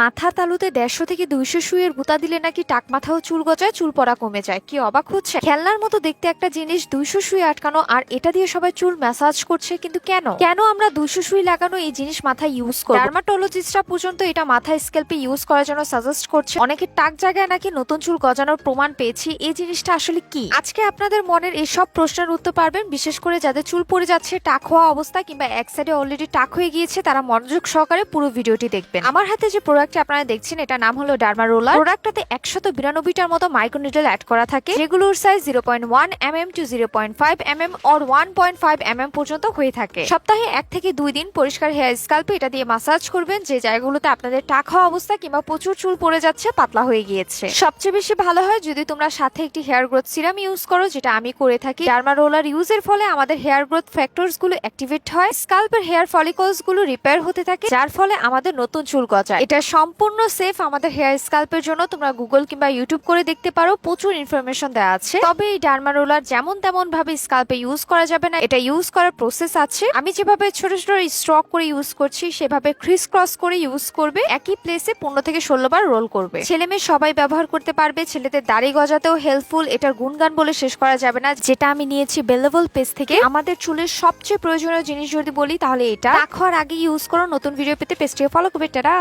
মাথা তালুতে দেড়শো থেকে দুইশো সুইয়ের গুতা দিলে নাকি টাক মাথাও চুল গজায়, চুল পড়া কমে যায়। কি অবাক হচ্ছে? খেলনার মতো দেখতে একটা জিনিস দুইশো সুই আটকানো, আর এটা দিয়ে সবাই চুল ম্যাসাজ করছে, কিন্তু কেন? কেন আমরা দুইশো সুই লাগানো এই জিনিস মাথায় ইউজ করি ডার্মাটোলজিস্টরা পর্যন্ত এটা মাথায় স্কেলপে ইউজ করার জন্য সাজেস্ট করছে। অনেকের টাক জায়গায় নাকি নতুন চুল গজানোর প্রমাণ পেয়েছি। এই জিনিসটা আসলে কি? আজকে আপনাদের মনের এই সব প্রশ্নের উত্তর পারবেন, বিশেষ করে যাদের চুল পড়ে যাচ্ছে, টাক হওয়া অবস্থা কিংবা এক সাইডে অলরেডি টাক হয়ে গিয়েছে, তারা মনোযোগ সহকারে পুরো ভিডিওটি দেখবেন। আমার হাতে যে প্রোডাক্টটি আপনারা দেখছেন এটা নাম হলো ডার্মা রোলার। প্রোডাক্টটাতে একশত বিরানব্বইটার মতো মাইক্রোনিডল অ্যাড করা থাকে। যেগুলোর size zero point one M M to zero point five M M or one point five M M পর্যন্ত হয়ে থাকে। সপ্তাহে এক থেকে দুই দিন পরিষ্কার হেয়ার স্কাল্পে এটা দিয়ে মাসাজ করবেন, যে জায়গাগুলোতে আপনাদের টাক অবস্থা কিংবা প্রচুর চুল পড়ে যাচ্ছে, পাতলা হয়ে গিয়েছে। সবচেয়ে বেশি ভালো হয় যদি তোমরা সাথে একটি হেয়ার গ্রোথ সিরাম ইউজ করো, যেটা আমি করে থাকি। ডার্মা রোলার ইউজের ফলে আমাদের হেয়ার গ্রোথ ফ্যাক্টরসগুলো অ্যাক্টিভেট হয়। স্কাল্পের হেয়ার ফলিকলসগুলো রিপেয়ার হতে থাকে, যার ফলে আমাদের নতুন চুল গজায়। এটা সম্পূর্ণ সেফ আমাদের হেয়ার স্কাল্পের জন্য তোমরা গুগল কিংবা ইউটিউব করে দেখতে পারো। প্রচুর ইনফরমেশন দেওয়া আছে। তবে এই ডার্মা রোলার যেমন তেমন ভাবে স্কাল্পে ইউজ করা যাবে না, এটা ইউজ করার প্রসেস আছে। আমি যেভাবে ছোট ছোট স্ট্রক করে ইউজ করছি, সেভাবে ক্রিস ক্রস করে ইউজ করবে। একই প্লেসে পনেরো থেকে ষোলো বার রোল করবে। ছেলে মেয়ে সবাই ব্যবহার করতে পারবে। ছেলেদের দাড়ি গজাতেও হেল্পফুল এটার গুণগান বলে শেষ করা যাবে না। যেটা আমি নিয়েছি বেলেবল পেজ থেকে। আমাদের চুলের সবচেয়ে প্রয়োজনীয় জিনিস যদি বলি, তাহলে এটা। হওয়ার আগে ইউজ করো। নতুন ভিডিও পেতে পেজটিও ফলো করবে। টাটা!